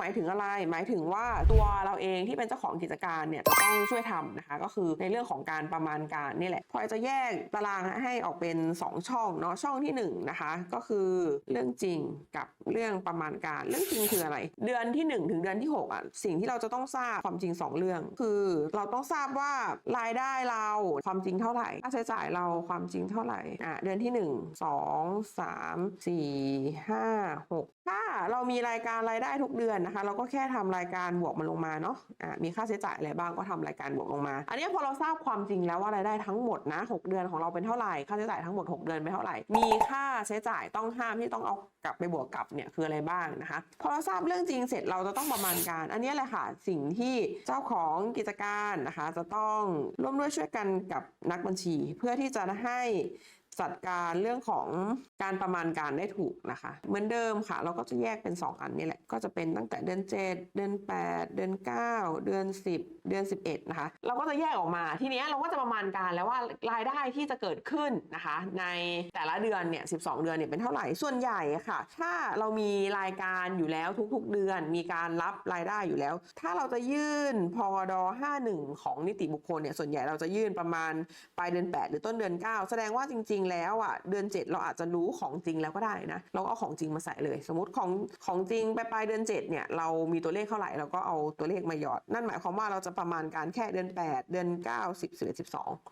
หมายถึงอะไร หมายถึงว่าตัวเราเองที่เป็นเจ้าของกิจการเนี่ยจะต้องช่วยทำนะคะ ก็คือในเรื่องของการประมาณการนี่แหละพลอยจะแยกตารางให้ออกเป็น 2 ช่องเนาะช่องที่ 1 นะคะ ก็คือเรื่องจริงกับเรื่องประมาณการเรื่องจริงคืออะไร เดือนที่ 1 ถึงเดือนที่6อะสิ่งที่เราจะต้องทราบความจริง 2 เรื่อง คือเราต้องทราบว่ารายได้เราความจริงเท่าไหร่ค่าใช้จ่ายเราความจริงเท่าไหร่อะเดือนที่ 1 2 3 4 5 6ถ้า เรามีรายการรายได้ทุกเดือนนะคะ เราก็แค่ทำรายการบวกมันลงมาเนาะอะมีค่าใช้จ่ายอะไรบ้างก็ทำรายการบวกลงมา อันนี้พอเราทราบความจริงแล้วว่ารายได้ทั้งหมดนะ 6 เดือนของเราเป็นเท่าไหร่ค่าใช้จ่ายทั้งหมด 6 เดือนเป็นเท่าไหร่ มีค่าใช้จ่ายต้องห้ามที่ต้องเอากลับไปบวกกลับเนี่ยคืออะไรบ้างนะคะพอเราทราบเรื่องจริงเสร็จเราจะต้องประมาณการ อันนี้แหละค่ะสิ่งที่เจ้าของกิจการนะคะ จะต้องร่วมด้วยช่วยกันกับนักบัญชี เพื่อที่จะให้ จัดการเรื่องของการประมาณการได้ถูกนะคะ เหมือนเดิมค่ะ เราก็จะแยกเป็น 2 อันนี่แหละ ก็จะเป็นตั้งแต่เดือน 7 เดือน 8 เดือน 9 เดือน 10 เดือน 11 นะคะ เราก็จะแยกออกมาทีนี้เราก็จะประมาณการแล้วว่ารายได้ที่จะเกิดขึ้นนะคะ ในแต่ละเดือนเนี่ย12 เดือนเนี่ยเป็นเท่าไหร่ส่วนใหญ่ค่ะ ถ้าเรามีรายการอยู่แล้วทุกๆ เดือน มีการรับรายได้อยู่แล้ว ถ้าเราจะยื่นพกด51 ของนิติบุคคลเนี่ยส่วนใหญ่เราจะยื่นประมาณปลายเดือน 8 หรือต้นเดือน 9 แสดงว่าจริงๆแล้วอะเดือน 7 เราอาจจะรู้ของจริงแล้วก็ได้นะเราก็เอาของจริงมาใส่เลย สมมติของของจริงไปปลายเดือน 7 เนี่ยเรามีตัวเลขเท่าไหร่เราก็เอาตัวเลขมาหยอด นั่นหมายความว่าเราจะประมาณการแค่เดือน 8 เดือน 9 10 11 12